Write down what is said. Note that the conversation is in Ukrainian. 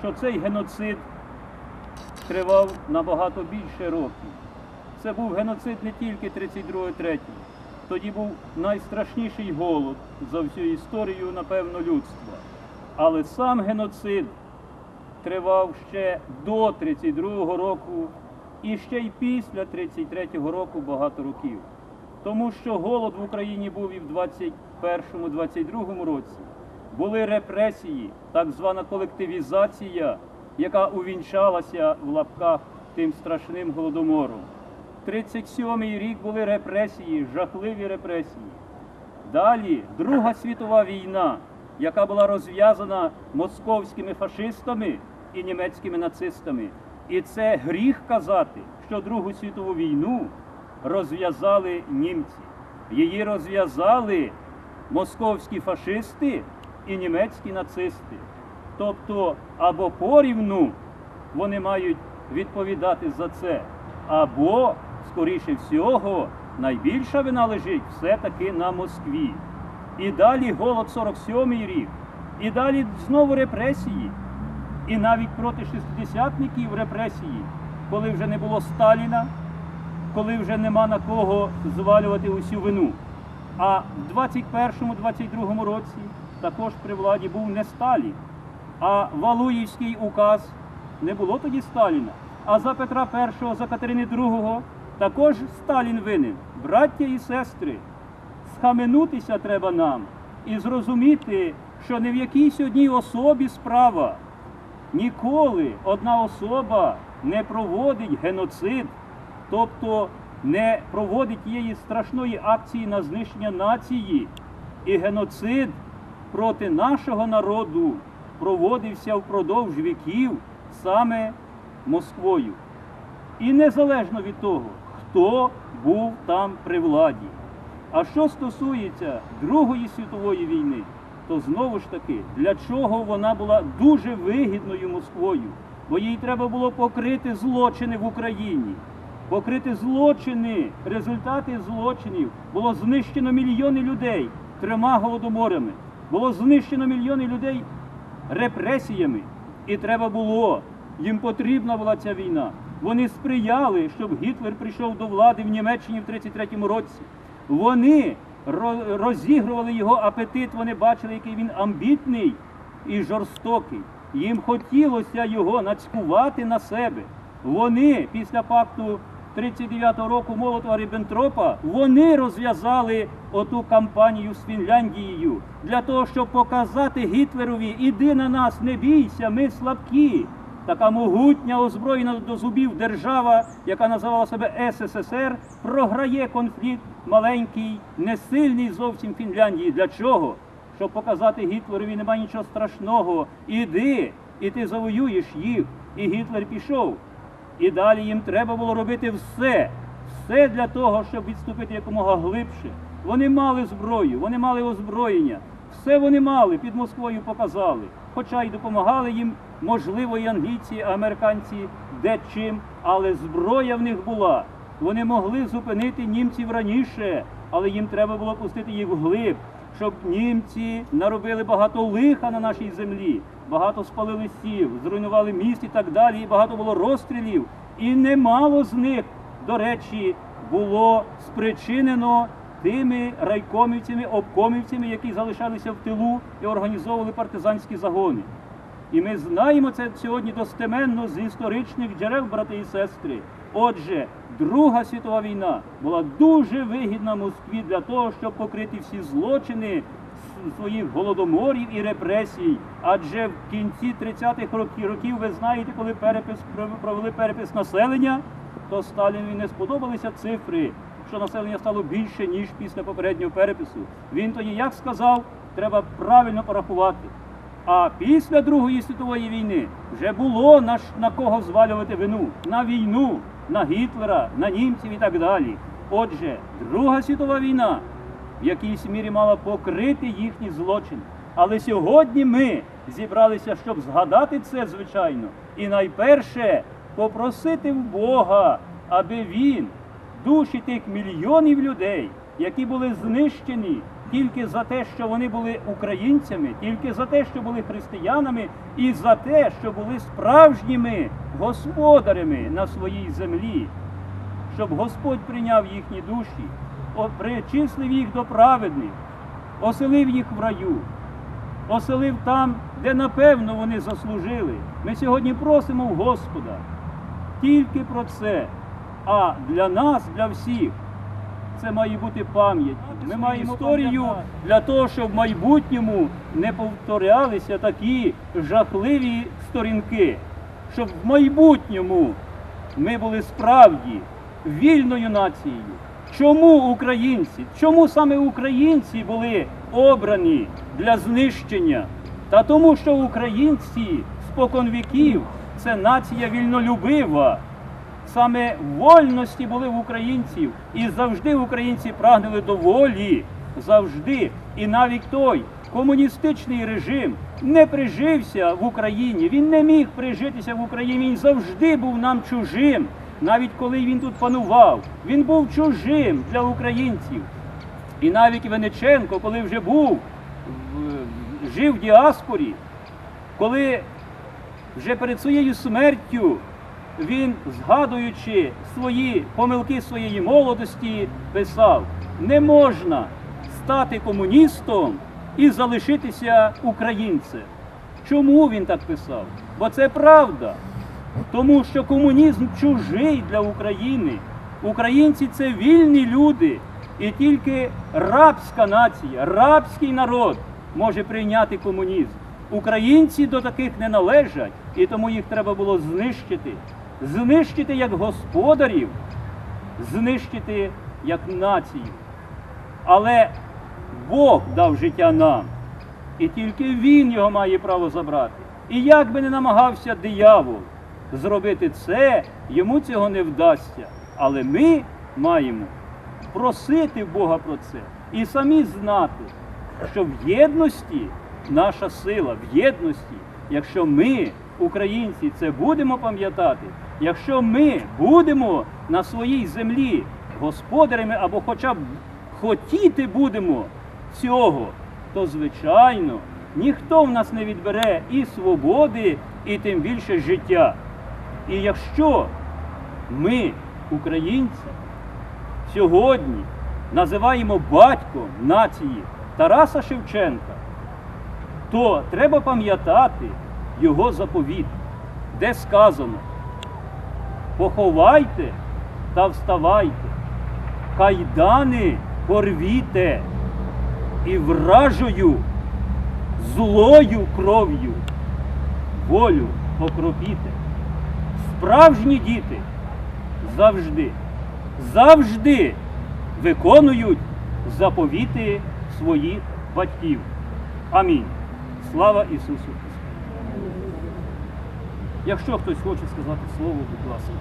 що цей геноцид тривав набагато більше років. Це був геноцид не тільки 32-3. Тоді був найстрашніший голод за всю історію, напевно, людства. Але сам геноцид тривав ще до 32-го року і ще й після 33-го року багато років. Тому що голод в Україні був і в 21-22 році. Були репресії, так звана колективізація, яка увінчалася в лапках тим страшним голодомором. 37-й рік були репресії, жахливі репресії. Далі Друга світова війна, яка була розв'язана московськими фашистами і німецькими нацистами. І це гріх казати, що Другу світову війну розв'язали німці. Її розв'язали московські фашисти і німецькі нацисти. Тобто або порівну вони мають відповідати за це, або, скоріше всього, найбільша вина лежить все-таки на Москві. І далі голод 47-й рік, і далі знову репресії, і навіть проти шестидесятників репресії, коли вже не було Сталіна, коли вже нема на кого звалювати усю вину. А в 21-22 році також при владі був не Сталін, а Валуївський указ не було тоді Сталіна. А за Петра І, за Катерини II також Сталін винен. Браття і сестри, схаменутися треба нам і зрозуміти, що не в якійсь одній особі справа. Ніколи одна особа не проводить геноцид, тобто не проводить тієї страшної акції на знищення нації. І геноцид проти нашого народу проводився впродовж віків саме Москвою. І незалежно від того, хто був там при владі. А що стосується Другої світової війни, то знову ж таки, для чого вона була дуже вигідною Москвою? Бо їй треба було покрити злочини в Україні, покрити злочини, результати злочинів. Було знищено мільйони людей трьома голодоморами, було знищено мільйони людей репресіями. І треба було, їм потрібна була ця війна. Вони сприяли, щоб Гітлер прийшов до влади в Німеччині в 33-му році. Вони розігрували його апетит, вони бачили, який він амбітний і жорстокий. Їм хотілося його нацькувати на себе. Вони після пакту 39-го року Молотова Ріббентропа вони розв'язали оту кампанію з Фінляндією для того, щоб показати Гітлерові, іди на нас, не бійся, ми слабкі. Така могутня озброєна до зубів держава, яка називала себе СССР, програє конфлікт маленький, несильний зовсім Фінляндії. Для чого? Щоб показати Гітлерові немає нічого страшного. Іди, і ти завоюєш їх. І Гітлер пішов. І далі їм треба було робити все, все для того, щоб відступити якомога глибше. Вони мали зброю, вони мали озброєння, все вони мали, під Москвою показали. Хоча й допомагали їм, можливо, і англійці, і американці де чим, але зброя в них була. Вони могли зупинити німців раніше, але їм треба було пустити їх вглиб, щоб німці наробили багато лиха на нашій землі, багато спалили сіл, зруйнували міст і так далі, і багато було розстрілів. І немало з них, до речі, було спричинено тими райкомівцями, обкомівцями, які залишалися в тилу і організовували партизанські загони. І ми знаємо це сьогодні достеменно з історичних джерел, брати і сестри. Отже, Друга світова війна була дуже вигідна Москві для того, щоб покрити всі злочини своїх голодоморів і репресій. Адже в кінці 30-х років, ви знаєте, коли перепис провели перепис населення, то Сталінові не сподобалися цифри, що населення стало більше ніж після попереднього перепису. Він тоді як сказав, треба правильно порахувати. А після Другої світової війни вже було на, на кого звалювати вину на війну, на Гітлера, на німців і так далі. Отже, Друга світова війна в якійсь мірі мала покрити їхні злочини. Але сьогодні ми зібралися, щоб згадати це, звичайно, і найперше попросити в Бога, аби він душі тих мільйонів людей, які були знищені тільки за те, що вони були українцями, тільки за те, що були християнами, і за те, що були справжніми господарями на своїй землі, щоб Господь прийняв їхні душі, причислив їх до праведних, оселив їх в раю, оселив там, де напевно вони заслужили. Ми сьогодні просимо в Господа тільки про це. А для нас, для всіх, це має бути пам'ять. Ми маємо історію для того, щоб в майбутньому не повторялися такі жахливі сторінки, щоб в майбутньому ми були справді вільною нацією. Чому українці? Чому саме українці були обрані для знищення? Та тому, що українці спокон віків це нація вільнолюбива. Саме вольності були в українців, і завжди українці прагнули до волі. Завжди. І навіть той комуністичний режим не прижився в Україні. Він не міг прижитися в Україні. Він завжди був нам чужим. Навіть коли він тут панував, він був чужим для українців. І навіть Вениченко, коли вже був, жив в діаспорі, коли вже перед своєю смертю він, згадуючи свої помилки своєї молодості, писав: не можна стати комуністом і залишитися українцем. Чому він так писав? Бо це правда. Тому що комунізм чужий для України. Українці це вільні люди, і тільки рабська нація, рабський народ може прийняти комунізм. Українці до таких не належать, і тому їх треба було знищити. Знищити як господарів, знищити як націю. Але Бог дав життя нам, і тільки Він його має право забрати. І як би не намагався диявол зробити це, йому цього не вдасться. Але ми маємо просити Бога про це і самі знати, що в єдності наша сила, в єдності, якщо ми, українці, це будемо пам'ятати, якщо ми будемо на своїй землі господарями або хоча б хотіти будемо цього, то звичайно ніхто в нас не відбере і свободи, і тим більше життя. І якщо ми, українці, сьогодні називаємо батьком нації Тараса Шевченка, то треба пам'ятати його заповіт, де сказано: поховайте та вставайте, кайдани порвіте і вражою злою кров'ю волю покропіте. Справжні діти завжди, завжди виконують заповіти своїх батьків. Амінь. Слава Ісусу. Якщо хтось хоче сказати слово, будь ласка.